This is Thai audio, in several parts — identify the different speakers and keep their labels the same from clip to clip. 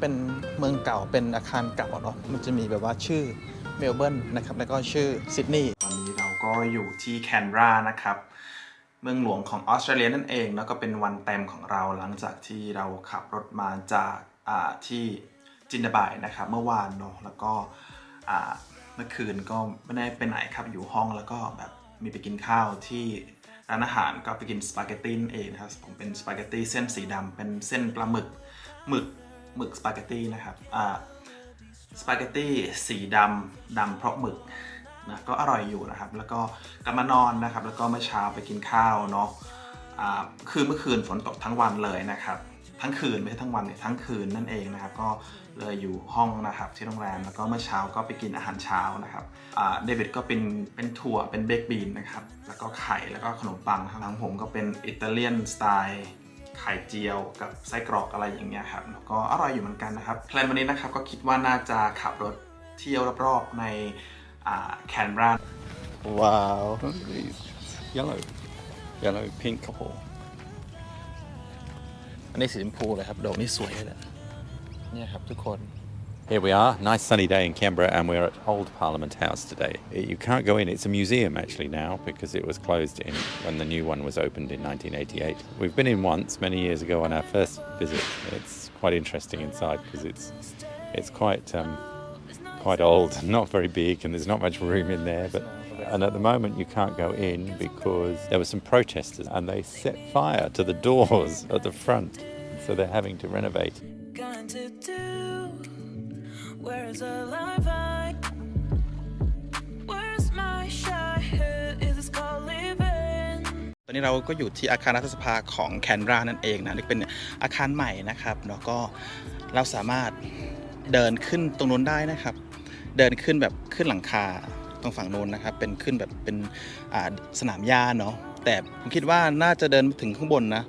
Speaker 1: เป็นเมืองเก่าเป็นอาคารเก่าเนาะมันจะมีแบบว่าชื่อเมลเบิร์นนะครับแล้วก็ชื่อซิดนีย์ตอนนี้เราก็อยู่ที่แคนเบรานะครับเมืองหลวงของออสเตรเลียนั่นเองแล้วก็เป็นวันเต็มของเราหลังจากที่เราขับรถมาจากาที่จินดาบายนะครับเมื่อวานเนาะแล้วก็เมื่อคืนก็ไม่ได้ไปไหนครับอยู่ห้องแล้วก็แบบมีไปกินข้าวที่ร้านอาหารก็ไปกินสปาเกตตี้เองนะครับผมเป็นสปาเกตตี้เส้นสีดำเป็นเส้นปลาหมึกหมึก หมึกสปาเกตตี้นะครับอ่าสปาเกตตี้สีดำดำเพราะหมึกนะก็อร่อยอยู่นะครับ แล้วก็กลับมานอนนะครับ แล้วก็เมื่อเช้าไปกินข้าวเนาะอ่าคือเมื่อคืนฝนตกทั้งวันเลยนะครับ ทั้งคืนไม่ใช่ทั้งวันเนี่ยทั้งคืนนั่นเองนะครับ ก็เลยอยู่ห้องนะครับที่โรงแรมแล้วก็เมื่อเช้าก็ไปกินอาหารเช้านะครับเดวิดก็เป็นเป็นถั่วเป็นเบคบีนนะครับ แล้วก็ไข่แล้วก็ขนมปังทางผมก็เป็นอิตาเลียนสไตล์ ไข่เจียวกับไส้กรอกอะไรอย่างเงี้ยครับแล้วก็อร่อยอยู่เหมือนกันนะครับแพลนวันนี้นะครับก็คิดว่าน่าจะขับรถเที่ยวรอบๆในแคนเบราว้าว
Speaker 2: Look at these. Yellow. Yellow, pink.
Speaker 1: โอ้โหอันนี้สีชมพูเลยครับดอกนี้สวยเลยแหละเนี่ยครับทุกคน
Speaker 2: Here we are, nice sunny day in Canberra, and we're at Old Parliament House today. You can't go in, it's a museum actually now because it was closed in when the new one was opened in 1988. We've been in once many years ago on our first visit. It's quite interesting inside because it's it's quite um, quite old not very big, and there's not much room in there. But and at the moment you can't go in because there were some protesters and they set fire to the doors at the front, so they're having to renovate.
Speaker 3: Going to do? Where's the line? Where's my shot? Is this called living?
Speaker 1: ตอนนี้เราก็อยู่ที่อาคารรัฐสภาของแคนเบรานั่นเองนะนี่เป็นอาคารใหม่นะครับแล้วก็เราสามารถเดินขึ้นตรงนู้นได้นะครับ เดินขึ้นแบบขึ้นหลังคาตรงฝั่งนู้นนะครับ เป็นขึ้นแบบเป็นอ่าสนามหญ้าเนาะแต่ผมคิดว่าน่าจะเดินถึงข้างบนนะ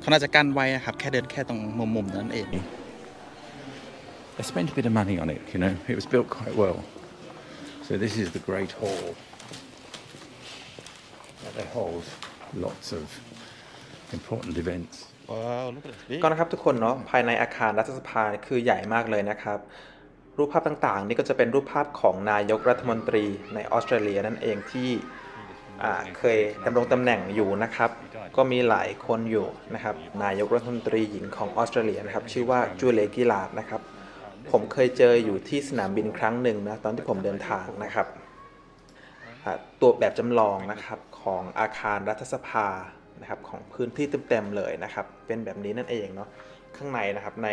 Speaker 1: เขาน่าจะกั้นไว้นะครับ แค่เดินแค่ตรงมุมๆนั้นเอง
Speaker 2: They spent a bit of money on it, you know. It was built quite well. So this is the Great Hall. That they hold lots of important events.
Speaker 1: ว้าว
Speaker 4: ก็นะครับทุกคนเนาะภายในอาคารรัฐสภาคือใหญ่มากเลยนะครับ รูปภาพต่างๆ นี่ก็จะเป็นรูปภาพของนายกรัฐมนตรีในออสเตรเลียนั่นเองที่อ่าเคยดำรงตำแหน่งอยู่นะครับ ก็มีหลายคนอยู่นะครับ นายกรัฐมนตรีหญิงของออสเตรเลียนะครับ ชื่อว่าจูเลียกิลาดนะครับ ผมเคยเจออยู่ที่สนามบินครั้งหนึ่งนะตอนที่ผมเดินทางนะครับตัวแบบจำลองนะครับของอาคารรัฐสภานะครับของพื้นที่เต็มๆเลยนะครับ เป็นแบบนี้นั่นเองเนาะข้างในนะครับใน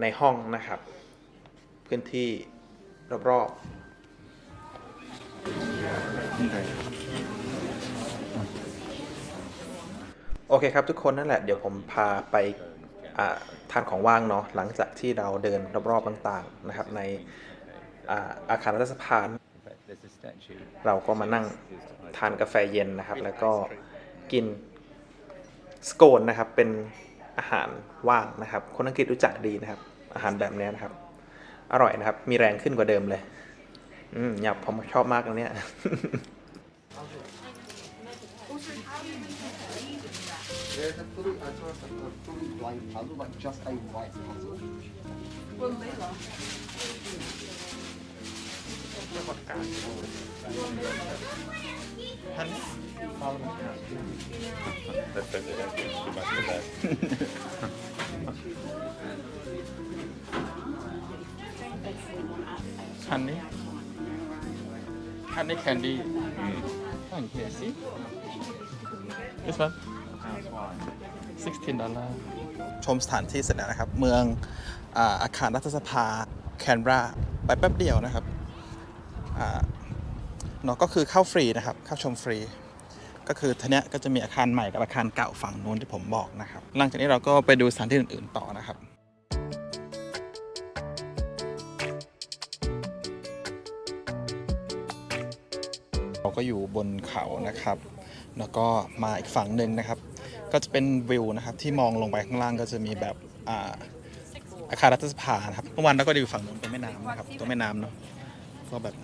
Speaker 4: ในห้องนะครับ พื้นที่รอบๆโอเคครับทุกคนนั่นแหละเดี๋ยวผมพาไปอ่า ทานของว่างเนาะหลังจากที่เราเดินรอบๆต่างๆนะครับในอาคารรัฐสภาเราก็มานั่งทานกาแฟเย็นนะครับ แล้วก็กินสโกนนะครับเป็นอาหารว่างนะครับ คนอังกฤษรู้จักดีนะครับ อาหารแบบนี้นะครับ อร่อยนะครับ มีแรงขึ้นกว่าเดิมเลย อืมหยับผมชอบมากอันเนี้ย
Speaker 5: There's a fully, a sort of a fully blind puzzle, like just a white puzzle.
Speaker 1: ท่าน
Speaker 2: Let's hope they don't get too much of that.
Speaker 1: ฮันนี่ฮันนี่แคนดี้ฮันนี่สิ this one 16ดอลลาร์ชมสถานที่เสร็จแล้วนะครับ เมืองอาอาคารรัฐสภาแคนเบราไปแป๊บเดียวนะครับเนาะก็คือเข้าฟรีนะครับ เข้าชมฟรี ก็คือทีเนี้ยก็จะมีอาคารใหม่กับอาคารเก่าฝั่งนู้นที่ผมบอกนะครับ หลังจากนี้เราก็ไปดูสถานที่อื่น ๆ ต่อนะครับเราก็อยู่บนเขานะครับ แล้วก็มาอีกฝั่งหนึ่งนะครับ ก็จะเป็นวิวนะครับที่มองลงไปข้างล่างก็จะมีแบบอ่าอาคารรัฐสภานะครับเมื่อวานเราก็ดูฝั่งนู้นเป็นแม่น้ำนะครับตัวแม่น้ำเนาะก็แบบ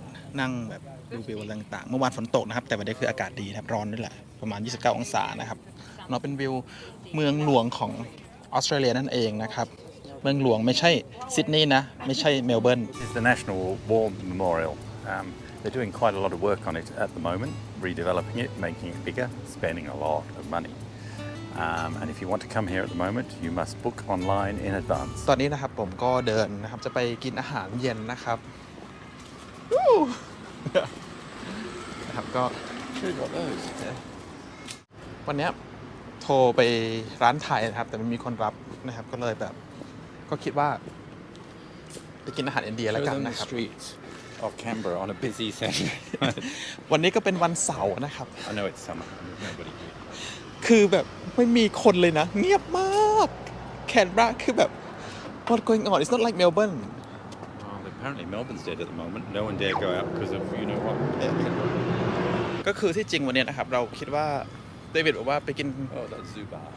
Speaker 1: นั่งแบบดูวิวอะไรต่างๆเมื่อวานฝนตกนะครับ แต่วันนี้คืออากาศดีนะครับร้อนด้วยแหละประมาณ 29 องศานะครับเนาะเป็นวิวเมืองหลวงของออสเตรเลียนั่นเองนะครับ เมืองหลวงไม่ใช่ซิดนีย์นะ ไม่ใช่เมลเบิร์น
Speaker 2: It's the National War Memorial. Um, they're doing quite a lot of work on it at the moment, redeveloping it, making it bigger, spending a lot of money. Um, and if you want to come here at the moment, you must book online in advance.
Speaker 1: ตอนนี้นะครับผมก็เดินนะครับจะไปกินอาหารเย็นนะครับวู้นะครับก็วันเนี้ยโทรไปร้านไทยนะครับ แต่ไม่มีคนรับนะครับ ก็เลยแบบ ก็คิดว่า ไปกินอาหารอินเดียแล้ว
Speaker 2: Show
Speaker 1: กัน
Speaker 2: them
Speaker 1: นะ
Speaker 2: the
Speaker 1: ครับ
Speaker 2: streets of Canberra on a busy Saturday.
Speaker 1: วันนี้ก็เป็นวันเสาร์นะครับ
Speaker 2: I know it's summer and there's nobody here.
Speaker 1: คือแบบไม่มีคนเลยนะ เงียบมากแคนบราคือแบบ what going on it's not like Melbourne
Speaker 2: Well, apparently Melbourne's dead at the moment. No one dare go out because of you know what.
Speaker 1: ก็คือที่จริงวันเนี้ยนะครับ เราคิดว่าเดวิดบอกว่าไปกิน
Speaker 2: Oh, that's Zubar.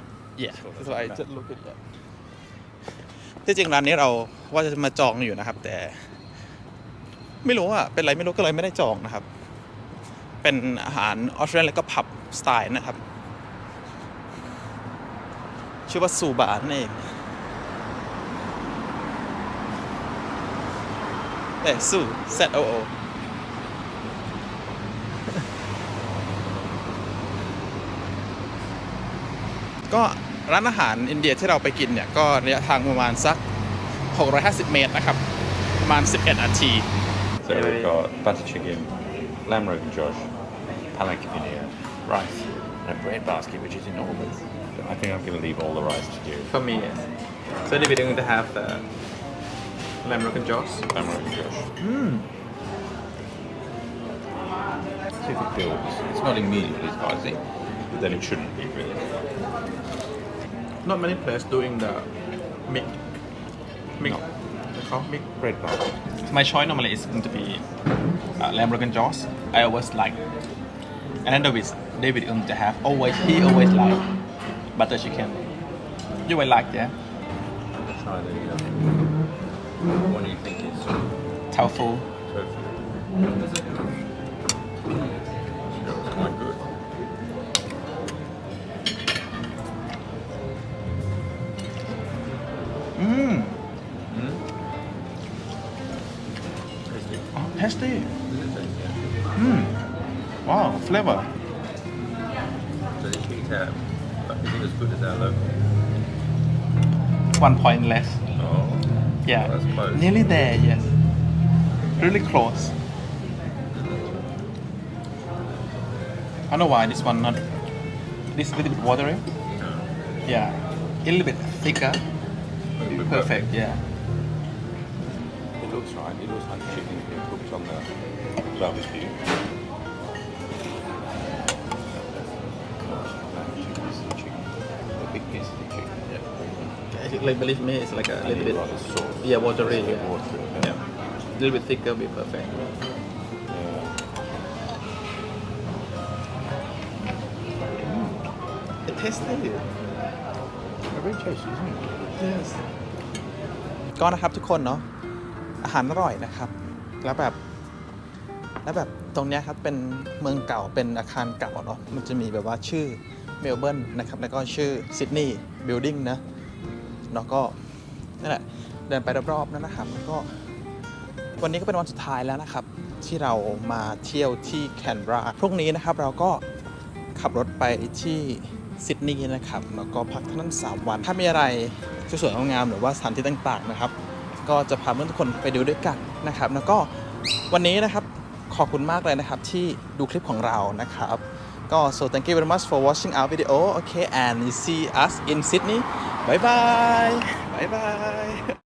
Speaker 1: Yeah,
Speaker 2: That's what
Speaker 1: that's
Speaker 2: I
Speaker 1: why I
Speaker 2: thought
Speaker 1: just look at that. ที่จริงร้านนี้เราว่าจะมาจองอยู่นะครับ แต่ ไม่รู้อะเป็นไรไม่รู้ก็เลยไม่ได้จองนะครับ เป็นอาหารออสเตรเลียแล้วก็ผับสไตล์นะครับ ชื่อว่าซูบานั่นเองเอ้ซู Z O O ก็ร้านอาหารอินเดียที่เราไปกินเนี่ย ก็ระยะทางประมาณสัก 650 เมตรนะครับ ประมาณ 11 นาที
Speaker 2: So we've got butter chicken, lamb rogan josh, palanque paneer, rice, and a bread basket which is enormous. I think I'm going to leave all the rice to you.
Speaker 1: for me yes so David going to have the lamb rogan josh
Speaker 2: Lamb rogan josh. See if it builds. It's not immediately spicy, but then it shouldn't be really.
Speaker 1: not many places doing the mix mix
Speaker 2: No.
Speaker 1: they call mix
Speaker 2: Bread basket.
Speaker 1: my choice normally is going to be uh, lamb rogan josh I always like and then David David going to have always he always like butter chicken you will like yeah
Speaker 2: Try the. Uh, what do you think is
Speaker 1: tofu
Speaker 2: tofu? It's quite good.
Speaker 1: อืม
Speaker 2: Tasty.
Speaker 1: อ๋อ tasty อืม wow flavor
Speaker 2: So this beat out. But is it as good as our local?
Speaker 1: one point less
Speaker 2: Oh.
Speaker 1: yeah
Speaker 2: That's close.
Speaker 1: nearly there yes really close I don't know why this one not this little bit watery yeah a little bit thicker
Speaker 2: bit
Speaker 1: perfect yeah
Speaker 2: It looks right. It looks like chicken's been cooked on the barbecue.
Speaker 1: Like believe me it's like a
Speaker 2: And
Speaker 1: little
Speaker 2: it's
Speaker 1: bit
Speaker 2: rather soft.
Speaker 1: yeah watery
Speaker 2: It's a bit
Speaker 1: yeah.
Speaker 2: watery,
Speaker 1: yeah little bit thicker will be perfect it tastes tasty
Speaker 2: Very tasty, isn't it?
Speaker 1: yes ก็นะครับทุกคนเนาะอาหารอร่อยนะครับ แล้วแบบ แล้วแบบตรงเนี้ยครับเป็นเมืองเก่าเป็นอาคารเก่าเนาะมันจะมีแบบว่าชื่อเมลเบิร์นนะครับแล้วก็ชื่อซิดนีย์บิลดิ้งนะ แล้วก็นั่นแหละเดินไปรอบๆนั่นนะครับแล้วก็วันนี้ก็เป็นวันสุดท้ายแล้วนะครับ ที่เรามาเที่ยวที่แคนเบราพรุ่งนี้นะครับเราก็ขับรถไปที่ซิดนีย์นะครับแล้วก็พักที่นั่น3วัน ถ้ามีอะไรสวยๆงามๆหรือว่าสถานที่ต่างๆนะครับ ก็จะพาเพื่อนทุกคนไปดูด้วยกันนะครับ แล้วก็วันนี้นะครับขอบคุณมากเลยนะครับที่ดูคลิปของเรานะครับก็ so thank you very much for watching our video okay and see us in Sydney 拜拜拜拜。